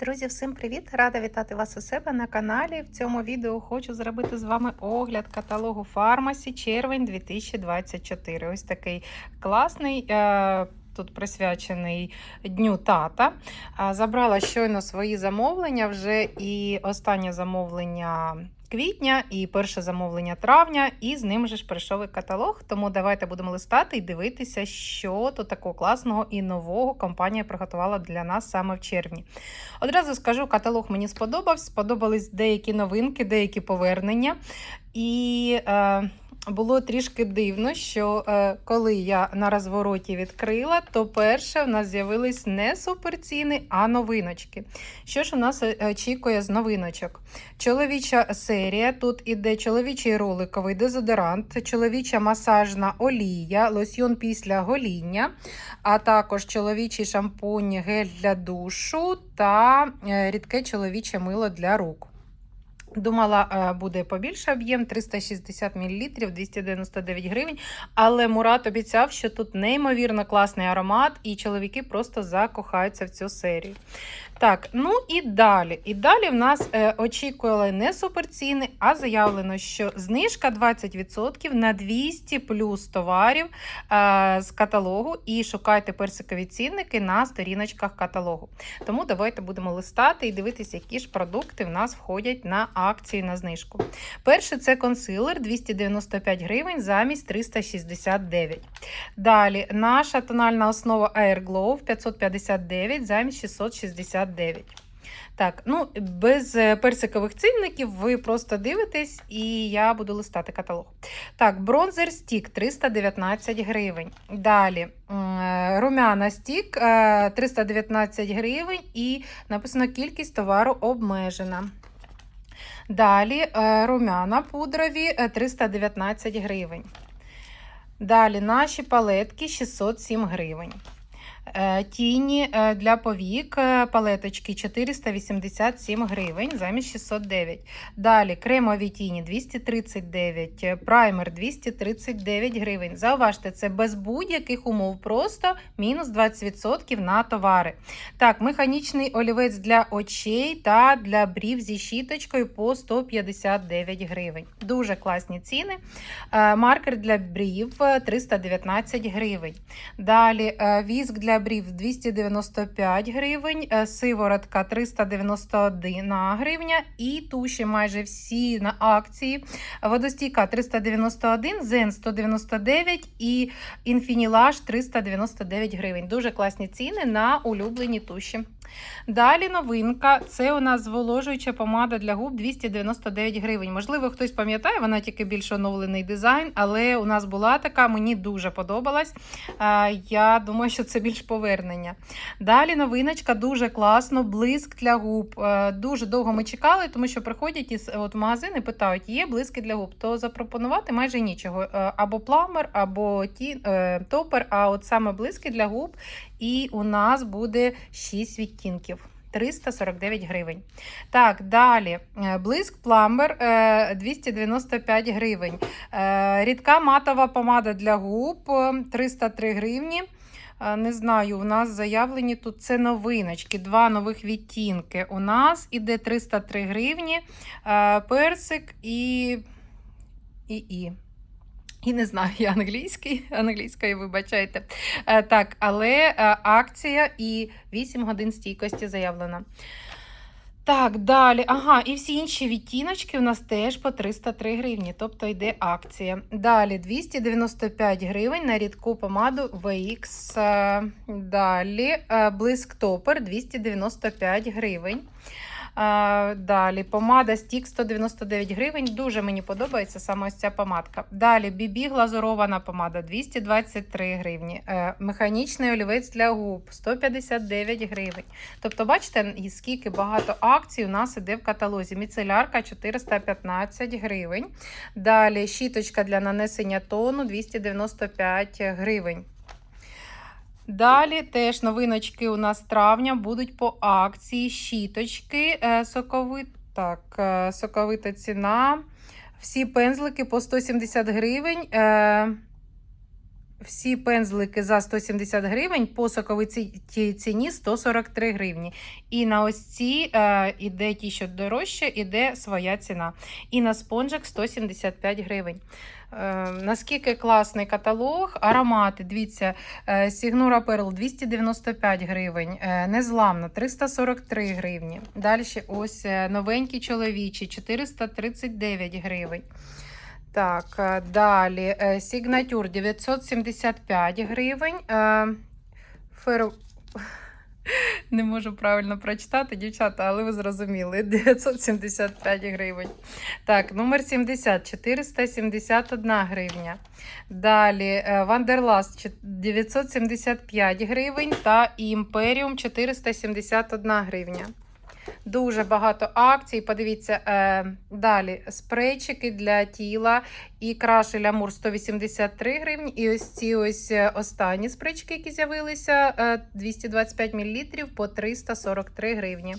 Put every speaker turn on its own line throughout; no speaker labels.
Друзі, всім привіт! Рада вітати вас у себе на каналі. В цьому відео хочу зробити з вами огляд каталогу Фармасі червень 2024. Ось такий класний. е, Тут присвячений Дню тата. Забрала щойно свої замовлення вже і останнє замовлення квітня, і перше замовлення травня, і з ним же ж прийшов і каталог. Тому давайте будемо листати і дивитися, що тут такого класного і нового компанія приготувала для нас саме в червні. Одразу скажу, каталог мені сподобався. Сподобались деякі новинки, деякі повернення. І е, було трішки дивно, що е, коли я на розвороті відкрила, то перше в нас з'явились не суперціни, а новиночки. Що ж у нас е, очікує з новиночок? Чоловіча серія. Тут іде чоловічий роликовий дезодорант, чоловіча масажна олія, лосьйон після гоління, а також чоловічий шампунь, гель для душу та е, рідке чоловіче мило для рук. Думала, е, буде побільше об'єм 360 мл, 299 гривень. Але Мурат обіцяв, що тут неймовірно класний аромат, і чоловіки просто закохаються в цю серію. Так, ну і далі. І далі в нас е, очікували не суперціни, а заявлено, що знижка 20% на 200 плюс товарів е, з каталогу. І шукайте персикові цінники на сторіночках каталогу. Тому давайте будемо листати і дивитися, які ж продукти в нас входять на акцію на знижку. Перше це консилер 295 гривень замість 369. Далі наша тональна основа Air Glow 559 замість 669. Так, ну без е, персикових цінників ви просто дивитесь, і я буду листати каталог. Так, бронзер стік 319 гривень. Далі е, румяна стік е, 319 гривень і написано кількість товару обмежена. Далі е, румяна пудрові е, 319 гривень. Далі наші палетки 607 гривень. Е, Тіні е, для повік е, палеточки 487 гривень замість 609. Далі кремові тіні 239, е, праймер 239 гривень. Зауважте, це без будь-яких умов, просто мінус 20% на товари. Так, механічний олівець для очей та для брів зі щіточкою по 159 гривень. Дуже класні ціни. Маркер для брів е, 319 гривень. Далі віск для брів 295 гривень, е, сиворотка 391 гривня і туші майже всі на акції. Водостійка 391, Зен 199 і Інфінілаж 399 гривень. Дуже класні ціни на улюблені туші. Далі новинка це у нас зволожуюча помада для губ 299 гривень. Можливо, хтось пам'ятає, вона тільки більш оновлений дизайн, але у нас була така, мені дуже подобалась. Я думаю, що це більш повернення. Далі новиночка дуже класно, блиск для губ. Е, Дуже довго ми чекали, тому що приходять із от, в магазин і питають, є блиски для губ, то запропонувати майже нічого. Е, Або пламер, або е, топер, а от саме блиски для губ. І у нас буде 6 відтінків. 349 гривень. Так, далі. Е, Блиск пламбер е, 295 гривень. Е, Рідка матова помада для губ е, 303 гривні. Е, Не знаю, у нас заявлені тут це новиночки, два нових відтінки. У нас іде 303 гривні, е, персик і. і, і. І не знаю, я англійський, англійською, вибачайте. Е, так, але е, акція і 8 годин стійкості заявлена. Так, далі. Ага, і всі інші відтіночки у нас теж по 303 гривні, тобто йде акція. Далі 295 гривень на рідку помаду VX. Е, Далі блиск топер 295 гривень. Далі помада стік 199 гривень. Дуже мені подобається саме ось ця помадка. Далі бібі глазурована помада 223 гривні. Е, Механічний олівець для губ 159 гривень. Тобто, бачите, скільки багато акцій у нас іде в каталозі. Міцелярка 415 гривень. Далі щіточка для нанесення тону 295 гривень. Далі теж новиночки у нас травня будуть по акції. Щіточки е, так, е, соковита ціна. Всі пензлики по 170 гривень. Всі пензлики за 170 гривень, по соковитій ціні 143 гривні. І на ось ці е, іде ті, що дорожче, іде своя ціна. І на спонжик 175 гривень. Е, наскільки класний каталог, аромати, дивіться, е, Сігнура Перл 295 гривень, е, незламна 343 гривні. Далі ось новенький чоловічий 439 гривень. Так, е, далі е, Сігнатюр 975 гривень. Е, Фер... Не можу правильно прочитати, дівчата, але ви зрозуміли. 975 гривень. Так, номер 70 471 гривня. Далі Вандерласт 975 гривень та Імперіум 471 гривня. Дуже багато акцій. Подивіться, е, далі спрейчики для тіла і крашель Амур 183 гривні. І ось ці ось е, останні спрейчики, які з'явилися, е, 225 мл по 343 гривні.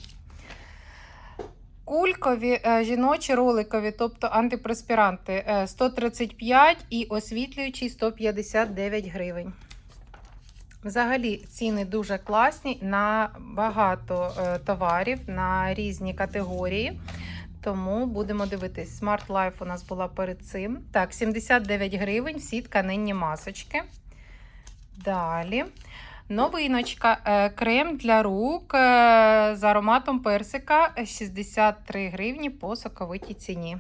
Кулькові е, жіночі роликові, тобто антипреспіранти е, 135 і освітлюючий 159 гривень. Взагалі ціни дуже класні на багато е, товарів, на різні категорії. Тому будемо дивитись. Smart Life у нас була перед цим. Так, 79 гривень, всі тканинні масочки. Далі. Новиночка. е, Крем для рук е, з ароматом персика 63 гривні по соковитій ціні.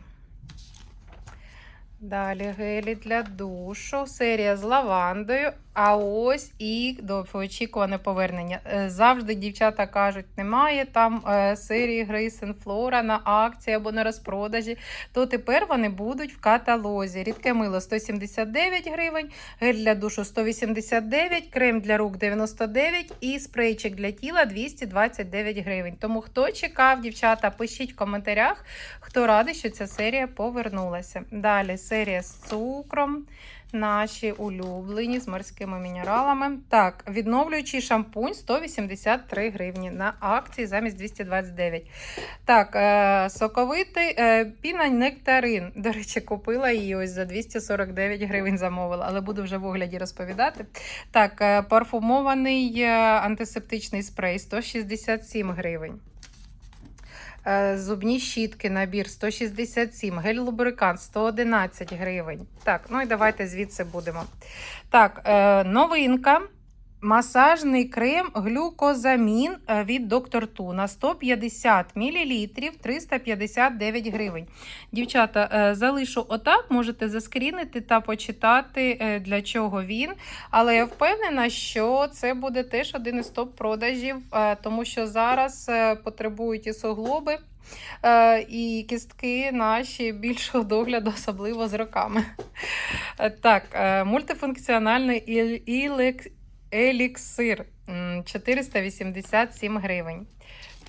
Далі гелі для душу, серія з лавандою. А ось і довгоочікуване повернення. Е, Завжди дівчата кажуть, немає там е, серії Grace Flora на акції або на розпродажі. То тепер вони будуть в каталозі. Рідке мило 179 гривень, гель для душу 189, крем для рук 99 і спрейчик для тіла 229 гривень. Тому хто чекав, дівчата, пишіть в коментарях, хто радий, що ця серія повернулася. Далі серія з цукром. Наші улюблені з морськими мінералами. Так, відновлюючий шампунь 183 гривні на акції замість 229. Так, е, соковитий е, піна нектарин. До речі, купила її ось за 249 гривень замовила, але буду вже в огляді розповідати. Так, е, парфумований е, антисептичний спрей 167 гривень. Е, Зубні щітки, набір 167, гель лубрикант 111 гривень. Так, ну і давайте звідси будемо. Так, е, новинка. Масажний крем глюкозамін е, від Доктор Ту на 150 мл 359 гривень. Дівчата, е, залишу отак, можете заскрінити та почитати, е, для чого він. Але я впевнена, що це буде теж один із топ-продажів, тому що зараз потребують і суглоби. І кістки наші більшого догляду, особливо з роками. Так, мультифункціональний ілек- еліксир 487 гривень.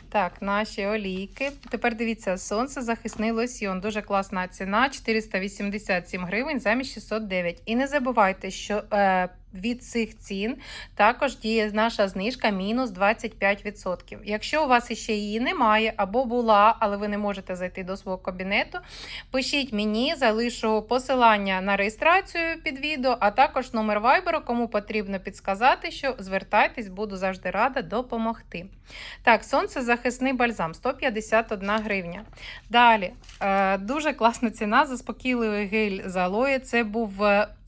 Так, наші олійки. Тепер дивіться, сонцезахисний лосьйон. Дуже класна ціна 487 гривень замість 609. І не забувайте, що е, від цих цін також діє наша знижка мінус 25%. Якщо у вас іще її немає або була, але ви не можете зайти до свого кабінету, пишіть мені, залишу посилання на реєстрацію під відео, а також номер вайберу, кому потрібно підсказати, що звертайтесь, буду завжди рада допомогти. Так, сонцезахисний бальзам 151 гривня. Далі, е, дуже класна ціна, заспокійливий гель з алоє. Це був.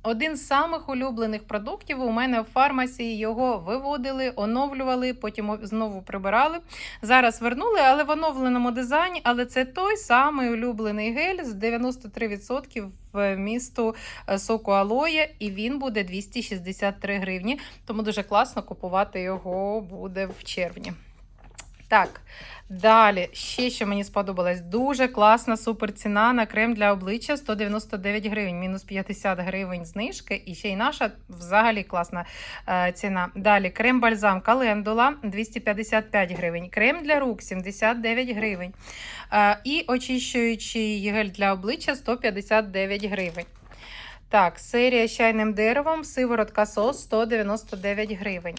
Один з самих улюблених продуктів у мене в фармасі його виводили, оновлювали, потім знову прибирали. Зараз вернули, але в оновленому дизайні. Але це той самий улюблений гель з 93% вмісту е, соку алоє, і він буде 263 гривні. Тому дуже класно купувати його буде в червні. Так, далі, ще що мені сподобалось, дуже класна супер ціна на крем для обличчя 199 гривень, мінус 50 гривень знижки. І ще й наша взагалі класна е, ціна. Далі крем-бальзам календула 255 гривень, крем для рук 79 гривень. Е, і очищуючий гель для обличчя 159 гривень. Так, серія з чайним деревом, сиворотка сос 199 гривень.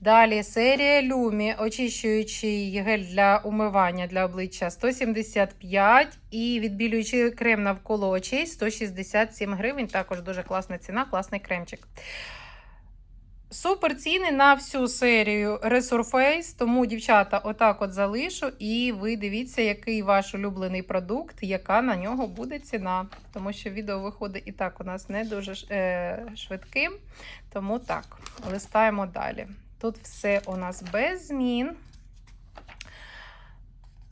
Далі серія Люмі, очищуючий гель для умивання для обличчя 175 і відбілюючий крем навколо очей 167 гривень. Також дуже класна ціна, класний кремчик. Супер ціни на всю серію Resurface, тому, дівчата, отак от залишу, і ви дивіться, який ваш улюблений продукт, яка на нього буде ціна. Тому що відео виходить і так у нас не дуже е, швидким. Тому так, листаємо далі. Тут все у нас без змін.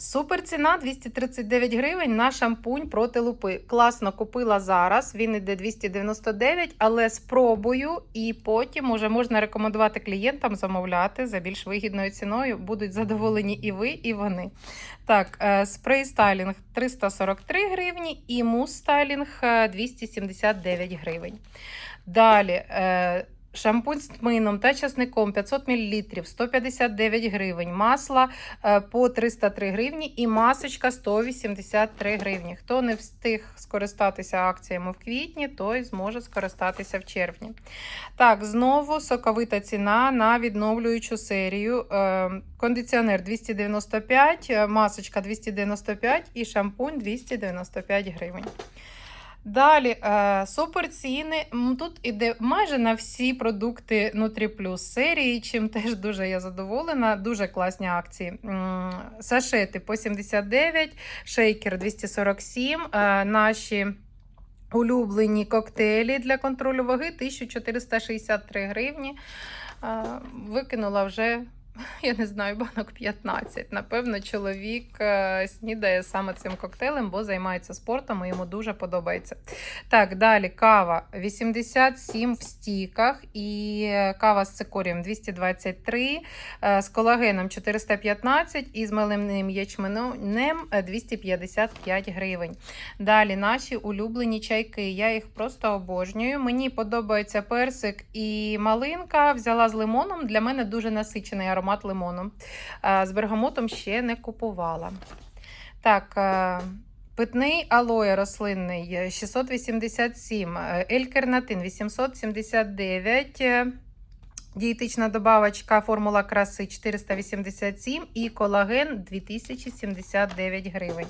Супер ціна 239 гривень на шампунь проти лупи. Класно купила зараз. Він іде 299, але спробую, і потім уже можна рекомендувати клієнтам замовляти за більш вигідною ціною. Будуть задоволені і ви, і вони. Так, е, спрей стайлінг 343 гривні і мус стайлінг е, 279 гривень. Далі. Шампунь з тмином та часником 500 мл 159 гривень. Масло е, по 303 гривні і масочка 183 гривні. Хто не встиг скористатися акціями в квітні, той зможе скористатися в червні. Так, знову соковита ціна на відновлюючу серію. Е, Кондиціонер 295, е, масочка 295 і шампунь 295 гривень. Далі е, супер ціни. М, Тут іде майже на всі продукти Nutri серії, чим теж дуже я задоволена. Дуже класні акції. Сашети по 79, шейкер 247. е, Наші улюблені коктейлі для контролю ваги 1463 гривні. Е, Викинула вже. Я не знаю, банок 15. Напевно, чоловік е, снідає саме цим коктейлем, бо займається спортом і йому дуже подобається. Так, далі кава 87 в стіках, і е, кава з цикорієм 223, е, з колагеном 415 і з меленим ячменем е, 255 гривень. Далі наші улюблені чайки. Я їх просто обожнюю. Мені подобається персик і малинка. Взяла з лимоном. Для мене дуже насичений аромат лимону. Е, З бергамотом ще не купувала. Так. е, Питний алоє рослинний е, 687, е, елькернатин 879, е, дієтична добавочка формула краси 487 і колаген 2079 гривень.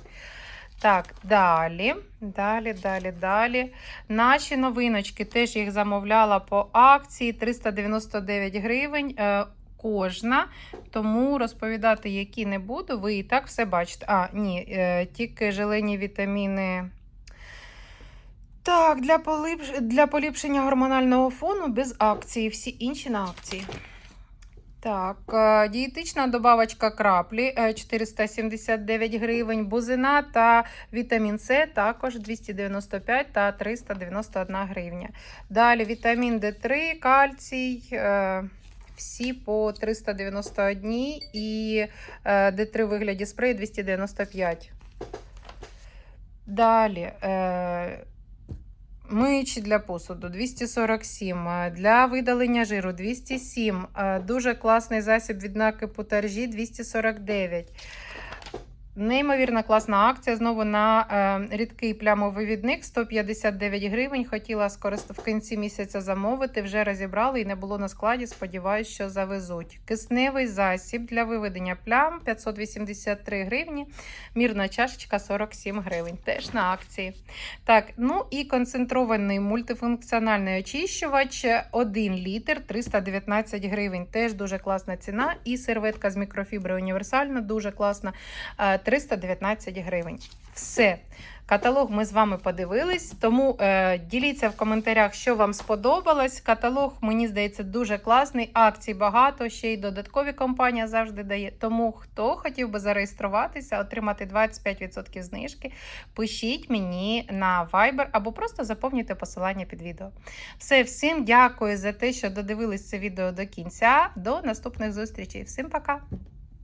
Так, далі, далі, далі, далі. Наші новиночки теж їх замовляла по акції 399 гривень. Е, Кожна, тому розповідати, які не буду, ви і так все бачите. А, ні, е, тільки желені вітаміни. Так, для, поліпш... для поліпшення гормонального фону без акції, всі інші на акції. Так, е, дієтична добавочка краплі е, 479 гривень, бузина та вітамін С також 295 та 391 гривня. Далі вітамін Д3, кальцій. Е, Всі по 391 і е, Д3 в вигляді спрею 295. Далі. Е, Миючі для посуду 247, е, для видалення жиру 207, е, дуже класний засіб від накипу таржі 249. Неймовірно класна акція. Знову на е, рідкий плямовий відник 159 гривень. Хотіла скорист... в кінці місяця замовити, вже розібрали і не було на складі. Сподіваюсь, що завезуть. Кисневий засіб для виведення плям 583 гривні. Мірна чашечка 47 гривень. Теж на акції. Так, ну і концентрований мультифункціональний очищувач 1 літр 319 гривень. Теж дуже класна ціна. І серветка з мікрофібри універсальна, дуже класна. Е, 319 гривень. Все. Каталог ми з вами подивились, тому е, діліться в коментарях, що вам сподобалось. Каталог, мені здається, дуже класний. Акцій багато, ще й додаткові компанія завжди дає. Тому хто хотів би зареєструватися, отримати 25% знижки, пишіть мені на Viber або просто заповнюйте посилання під відео. Все, всім дякую за те, що додивились це відео до кінця. До наступних зустрічей. Всім пока!